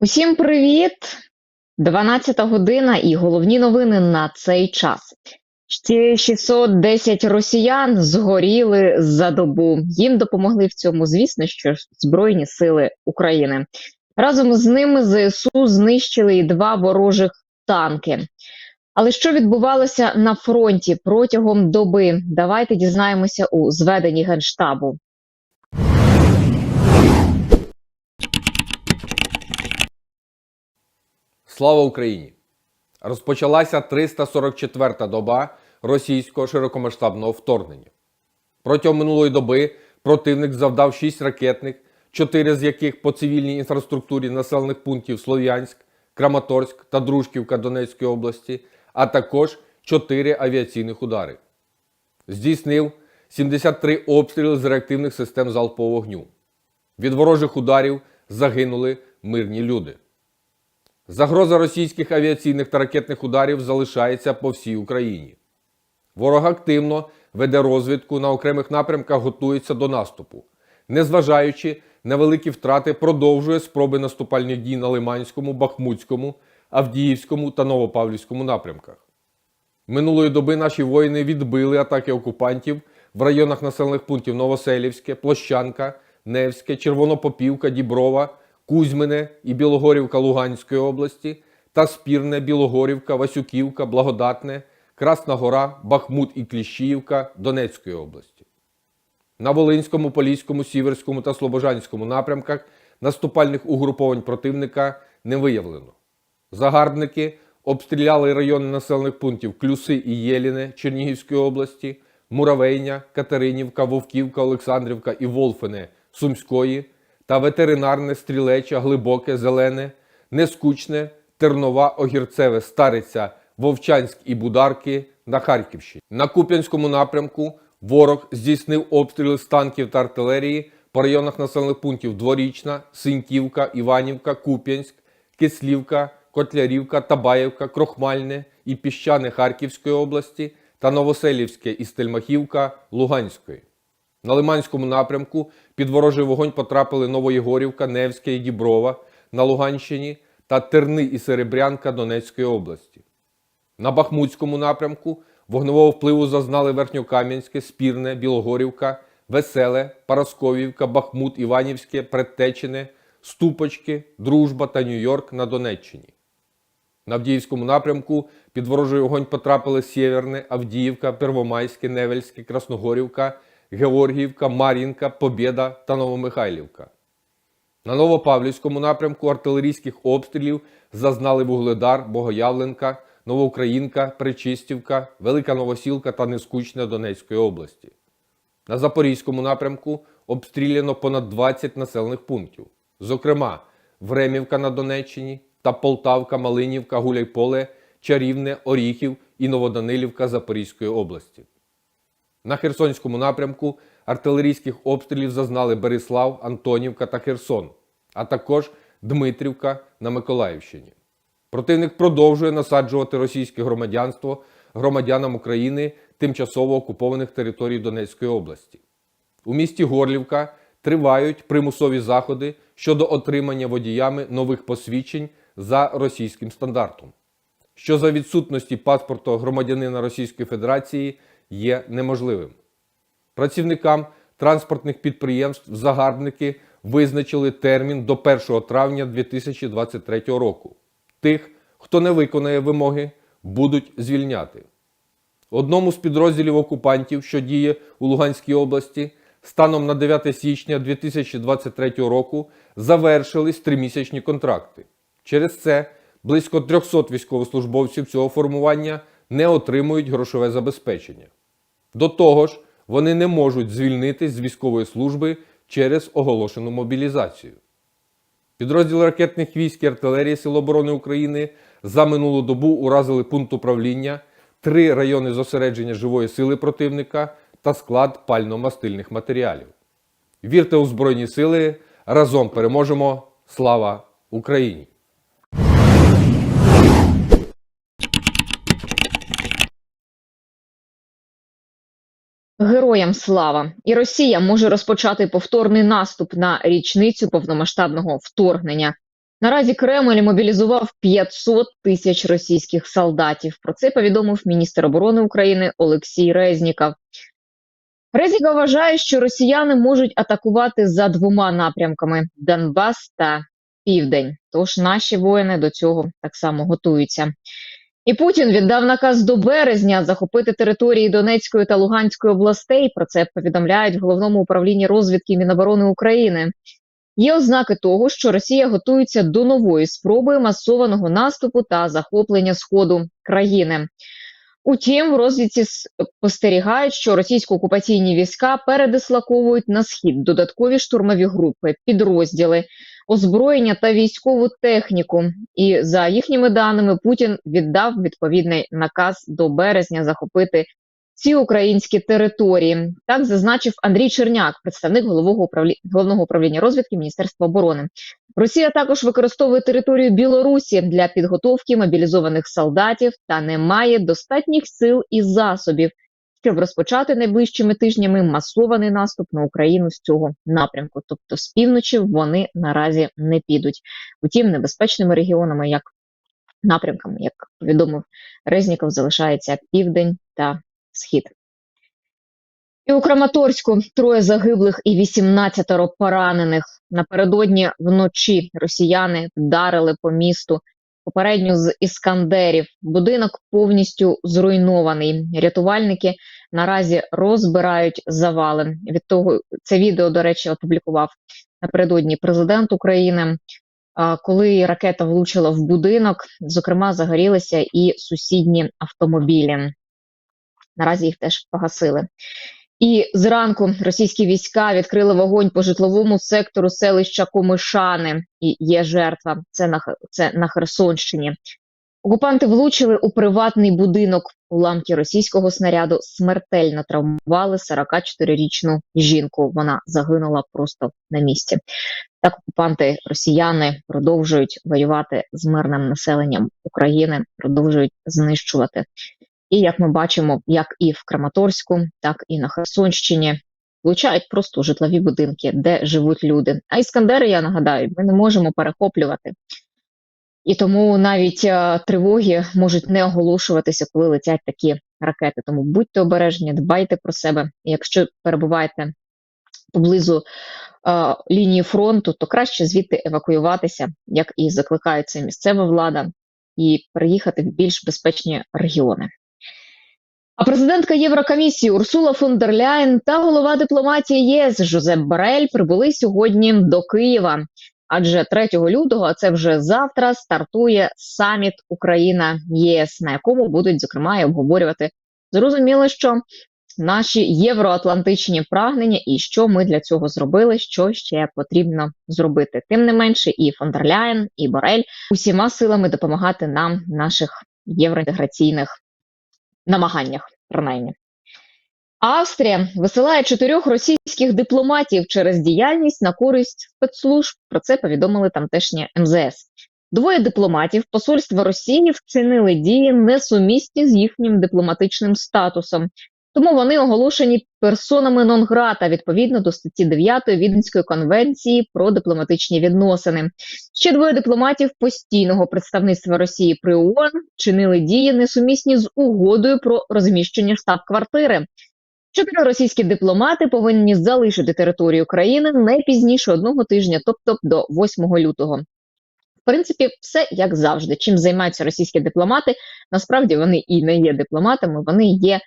Усім привіт! 12 година і головні новини на цей час. Ще 610 росіян згоріли за добу. Їм допомогли в цьому, звісно, що Збройні сили України. Разом з ними ЗСУ знищили і два ворожих танки. Але що відбувалося на фронті протягом доби? Давайте дізнаємося у зведенні Генштабу. Слава Україні! Розпочалася 344-та доба російського широкомасштабного вторгнення. Протягом минулої доби противник завдав 6 ракетних, 4 з яких по цивільній інфраструктурі населених пунктів Слов'янськ, Краматорськ та Дружківка Донецької області, а також 4 авіаційних удари. Здійснив 73 обстріли з реактивних систем залпового вогню. Від ворожих ударів загинули мирні люди. Загроза російських авіаційних та ракетних ударів залишається по всій Україні. Ворог активно веде розвідку на окремих напрямках, готується до наступу. Незважаючи на великі втрати, продовжує спроби наступальних дій на Лиманському, Бахмутському, Авдіївському та Новопавлівському напрямках. Минулої доби наші воїни відбили атаки окупантів в районах населених пунктів Новоселівське, Площанка, Невське, Червонопопівка, Діброва, Кузьмине і Білогорівка Луганської області та Спірне, Білогорівка, Васюківка, Благодатне, Красна Гора, Бахмут і Кліщіївка Донецької області. На Волинському, Поліському, Сіверському та Слобожанському напрямках наступальних угруповань противника не виявлено. Загарбники обстріляли райони населених пунктів Клюси і Єліне Чернігівської області, Муравейня, Катеринівка, Вовківка, Олександрівка і Волфине Сумської та ветеринарне, стрілеча, глибоке, зелене, нескучне, тернова, огірцеве, стариця, Вовчанськ і Бударки на Харківщині. На Куп'янському напрямку ворог здійснив обстріли з танків та артилерії по районах населених пунктів Дворічна, Синьківка, Іванівка, Куп'янськ, Кислівка, Котлярівка, Табаєвка, Крохмальне і Піщане Харківської області та Новоселівське і Стельмахівка Луганської. На Лиманському напрямку під ворожий вогонь потрапили Новоєгорівка, Невське і Діброва на Луганщині та Терни і Серебрянка Донецької області. На Бахмутському напрямку вогневого впливу зазнали Верхньокам'янське, Спірне, Білогорівка, Веселе, Парасковівка, Бахмут, Іванівське, Предтечине, Ступочки, Дружба та Нью-Йорк на Донеччині. На Авдіївському напрямку під ворожий вогонь потрапили Сєверне, Авдіївка, Первомайське, Невельське, Красногорівка, Георгіївка, Мар'їнка, Побєда та Новомихайлівка. На Новопавлівському напрямку артилерійських обстрілів зазнали Вугледар, Богоявленка, Новоукраїнка, Причистівка, Велика Новосілка та Нескучне Донецької області. На Запорізькому напрямку обстріляно понад 20 населених пунктів, зокрема Времівка на Донеччині та Полтавка, Малинівка, Гуляйполе, Чарівне, Оріхів і Новоданилівка Запорізької області. На Херсонському напрямку артилерійських обстрілів зазнали Берислав, Антонівка та Херсон, а також Дмитрівка на Миколаївщині. Противник продовжує насаджувати російське громадянство громадянам України тимчасово окупованих територій Донецької області. У місті Горлівка тривають примусові заходи щодо отримання водіями нових посвідчень за російським стандартом, що за відсутності паспорту громадянина Російської Федерації є неможливим. Працівникам транспортних підприємств загарбники визначили термін до 1 травня 2023 року. Тих, хто не виконає вимоги, будуть звільняти. Одному з підрозділів окупантів, що діє у Луганській області, станом на 9 січня 2023 року завершились тримісячні контракти. Через це близько 300 військовослужбовців цього формування не отримують грошове забезпечення. До того ж, вони не можуть звільнитись з військової служби через оголошену мобілізацію. Підрозділи ракетних військ і артилерії Сил оборони України за минулу добу уразили пункт управління, три райони зосередження живої сили противника та склад пально-мастильних матеріалів. Вірте у Збройні Сили! Разом переможемо! Слава Україні! Героям слава! І Росія може розпочати повторний наступ на річницю повномасштабного вторгнення. Наразі Кремль мобілізував 500 тисяч російських солдатів. Про це повідомив міністр оборони України Олексій Резніков. Резніков вважає, що росіяни можуть атакувати за двома напрямками: Донбас та Південь. Тож наші воїни до цього так само готуються. І Путін віддав наказ до березня захопити території Донецької та Луганської областей. Про це повідомляють в головному управлінні розвідки Міноборони України. Є ознаки того, що Росія готується до нової спроби масованого наступу та захоплення сходу країни. Утім, в розвідці спостерігають, що російсько-окупаційні війська передислоковують на схід додаткові штурмові групи, підрозділи, озброєння та військову техніку. І за їхніми даними, Путін віддав відповідний наказ до березня захопити ці українські території. Так зазначив Андрій Черняк, представник головного управління розвідки Міністерства оборони. Росія також використовує територію Білорусі для підготовки мобілізованих солдатів та не має достатніх сил і засобів, щоб розпочати найближчими тижнями масований наступ на Україну з цього напрямку. Тобто з півночі вони наразі не підуть. Утім, небезпечними регіонами, як напрямками, як повідомив Резніков, залишається південь та схід. І у Краматорську троє загиблих і 18 поранених. Напередодні вночі росіяни вдарили по місту попередньо з іскандерів. Будинок повністю зруйнований. Рятувальники наразі розбирають завали. Від того це відео, до речі, опублікував напередодні президент України. Коли ракета влучила в будинок, зокрема, загорілися і сусідні автомобілі. Наразі їх теж погасили. І зранку російські війська відкрили вогонь по житловому сектору селища Комишани. І є жертва. Це на це на Херсонщині. Окупанти влучили у приватний будинок. Уламки російського снаряду смертельно травмували 44-річну жінку. Вона загинула просто на місці. Так окупанти росіяни продовжують воювати з мирним населенням України, продовжують знищувати. І як ми бачимо, як і в Краматорську, так і на Херсонщині влучають просто житлові будинки, де живуть люди. А іскандери, я нагадаю, ми не можемо перехоплювати. І тому навіть е, тривоги можуть не оголошуватися, коли летять такі ракети. Тому будьте обережні, дбайте про себе. Якщо перебуваєте поблизу е, лінії фронту, то краще звідти евакуюватися, як і закликає це місцева влада, і переїхати в більш безпечні регіони. А президентка Єврокомісії Урсула фон дер Ляєн та голова дипломатії ЄС Жозеп Барель прибули сьогодні до Києва. Адже 3 лютого, а це вже завтра, стартує саміт Україна ЄС, на якому будуть зокрема і обговорювати зрозуміло, що наші євроатлантичні прагнення і що ми для цього зробили, що ще потрібно зробити. Тим не менше, і фон дер Ляєн, і Борель усіма силами допомагати нам наших євроінтеграційних намаганнях, принаймні. Австрія висилає чотирьох російських дипломатів через діяльність на користь спецслужб. Про це повідомили тамтешні МЗС. Двоє дипломатів посольства Росії вчинили дії несумісні з їхнім дипломатичним статусом. Тому вони оголошені персонами нон-грата відповідно до статті 9 Віденської конвенції про дипломатичні відносини. Ще двоє дипломатів постійного представництва Росії при ООН чинили дії несумісні з угодою про розміщення штаб-квартири. Чотири російські дипломати повинні залишити територію країни не пізніше одного тижня, тобто до 8 лютого. В принципі, все як завжди. Чим займаються російські дипломати? Насправді вони і не є дипломатами, вони є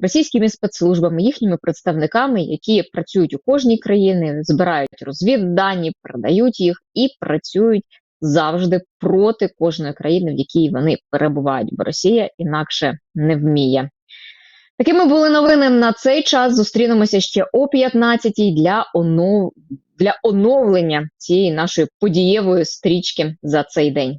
російськими спецслужбами, їхніми представниками, які працюють у кожній країні, збирають розвіддані, передають їх і працюють завжди проти кожної країни, в якій вони перебувають, бо Росія інакше не вміє. Такими були новини на цей час. Зустрінемося ще о 15-й для онов... для оновлення цієї нашої подієвої стрічки за цей день.